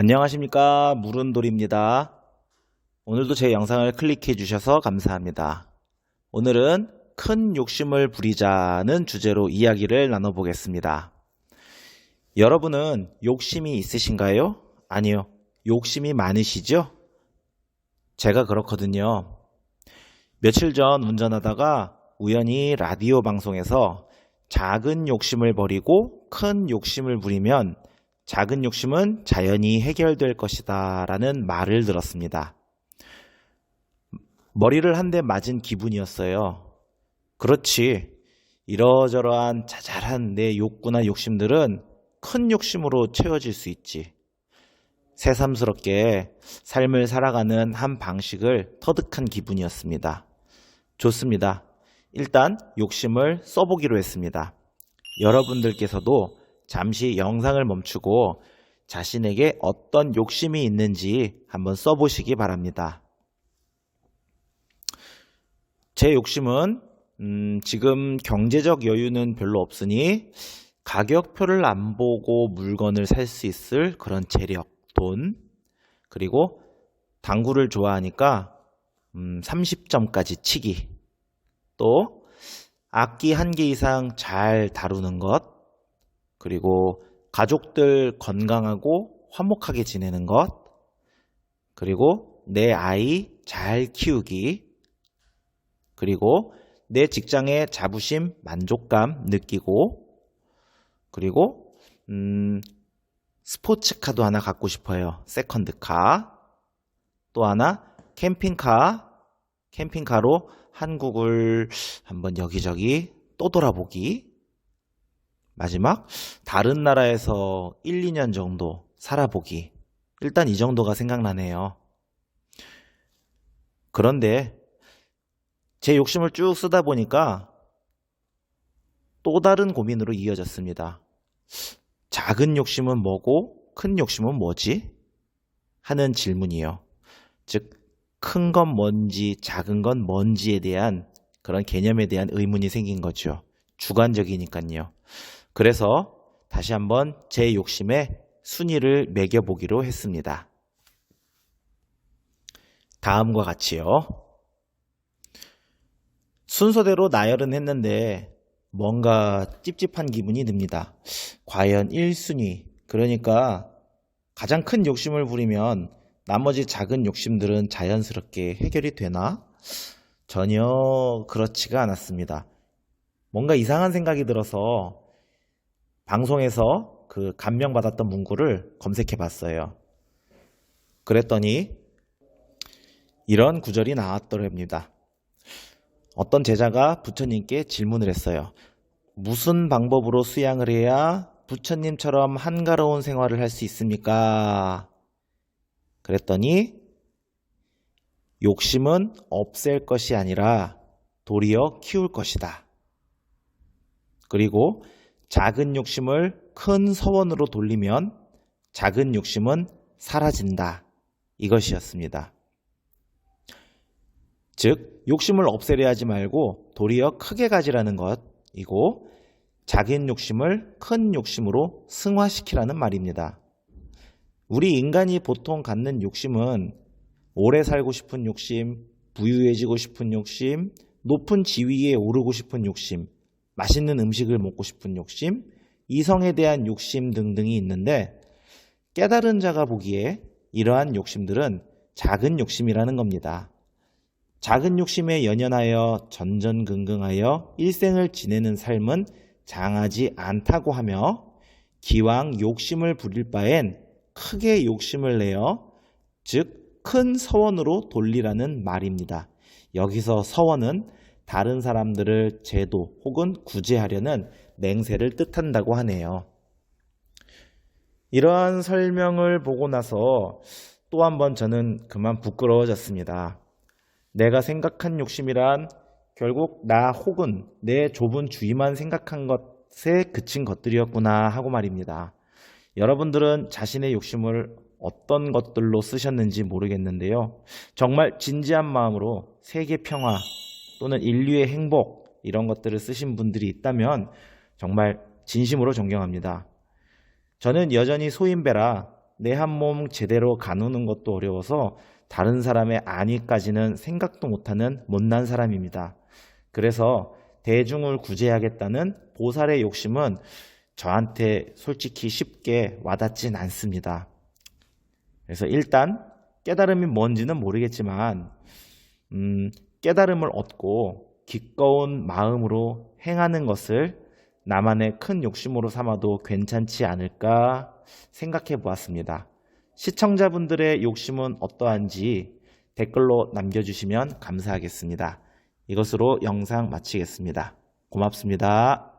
안녕하십니까 무른돌입니다. 오늘도 제 영상을 클릭해 주셔서 감사합니다. 오늘은 큰 욕심을 부리자는 주제로 이야기를 나눠보겠습니다. 여러분은 욕심이 있으신가요? 아니요. 욕심이 많으시죠? 제가 그렇거든요. 며칠 전 운전하다가 우연히 라디오 방송에서 작은 욕심을 버리고 큰 욕심을 부리면 작은 욕심은 자연히 해결될 것이다 라는 말을 들었습니다. 머리를 한 대 맞은 기분이었어요. 그렇지. 이러저러한 자잘한 내 욕구나 욕심들은 큰 욕심으로 채워질 수 있지. 새삼스럽게 삶을 살아가는 한 방식을 터득한 기분이었습니다. 좋습니다. 일단 욕심을 써보기로 했습니다. 여러분들께서도 잠시 영상을 멈추고 자신에게 어떤 욕심이 있는지 한번 써보시기 바랍니다. 제 욕심은 음, 지금 경제적 여유는 별로 없으니 가격표를 안 보고 물건을 살 수 있을 그런 재력, 돈, 그리고 당구를 좋아하니까 음, 30점까지 치기, 또 악기 한 개 이상 잘 다루는 것, 그리고 가족들 건강하고 화목하게 지내는 것, 그리고 내 아이 잘 키우기, 그리고 내 직장의 자부심, 만족감 느끼고, 그리고, 음, 스포츠카도 하나 갖고 싶어요. 세컨드카. 또 하나, 캠핑카. 캠핑카로 한국을 한번 여기저기 또 돌아보기. 마지막, 다른 나라에서 1, 2년 정도 살아보기. 일단 이 정도가 생각나네요. 그런데 제 욕심을 쭉 쓰다 보니까 또 다른 고민으로 이어졌습니다. 작은 욕심은 뭐고 큰 욕심은 뭐지? 하는 질문이요. 즉, 큰 건 뭔지 작은 건 뭔지에 대한 그런 개념에 대한 의문이 생긴 거죠. 주관적이니까요. 그래서 다시 한번 제 욕심에 순위를 매겨보기로 했습니다. 다음과 같이요. 순서대로 나열은 했는데 뭔가 찝찝한 기분이 듭니다. 과연 1순위, 그러니까 가장 큰 욕심을 부리면 나머지 작은 욕심들은 자연스럽게 해결이 되나? 전혀 그렇지가 않았습니다. 뭔가 이상한 생각이 들어서 방송에서 그 감명받았던 문구를 검색해 봤어요. 그랬더니 이런 구절이 나왔더랍니다. 어떤 제자가 부처님께 질문을 했어요. 무슨 방법으로 수양을 해야 부처님처럼 한가로운 생활을 할 수 있습니까? 그랬더니 욕심은 없앨 것이 아니라 도리어 키울 것이다. 그리고 작은 욕심을 큰 서원으로 돌리면 작은 욕심은 사라진다. 이것이었습니다. 즉, 욕심을 없애려 하지 말고 도리어 크게 가지라는 것이고, 작은 욕심을 큰 욕심으로 승화시키라는 말입니다. 우리 인간이 보통 갖는 욕심은 오래 살고 싶은 욕심, 부유해지고 싶은 욕심, 높은 지위에 오르고 싶은 욕심, 맛있는 음식을 먹고 싶은 욕심, 이성에 대한 욕심 등등이 있는데 깨달은 자가 보기에 이러한 욕심들은 작은 욕심이라는 겁니다. 작은 욕심에 연연하여 전전긍긍하여 일생을 지내는 삶은 장하지 않다고 하며 기왕 욕심을 부릴 바엔 크게 욕심을 내어 즉 큰 서원으로 돌리라는 말입니다. 여기서 서원은 다른 사람들을 제도 혹은 구제하려는 맹세를 뜻한다고 하네요. 이러한 설명을 보고 나서 또 한 번 저는 그만 부끄러워졌습니다. 내가 생각한 욕심이란 결국 나 혹은 내 좁은 주의만 생각한 것에 그친 것들이었구나 하고 말입니다. 여러분들은 자신의 욕심을 어떤 것들로 쓰셨는지 모르겠는데요. 정말 진지한 마음으로 세계 평화 또는 인류의 행복 이런 것들을 쓰신 분들이 있다면 정말 진심으로 존경합니다. 저는 여전히 소인배라 내 한 몸 제대로 가누는 것도 어려워서 다른 사람의 안위까지는 생각도 못하는 못난 사람입니다. 그래서 대중을 구제하겠다는 보살의 욕심은 저한테 솔직히 쉽게 와닿진 않습니다. 그래서 일단 깨달음이 뭔지는 모르겠지만 음, 깨달음을 얻고 기꺼운 마음으로 행하는 것을 나만의 큰 욕심으로 삼아도 괜찮지 않을까 생각해 보았습니다. 시청자분들의 욕심은 어떠한지 댓글로 남겨주시면 감사하겠습니다. 이것으로 영상 마치겠습니다. 고맙습니다.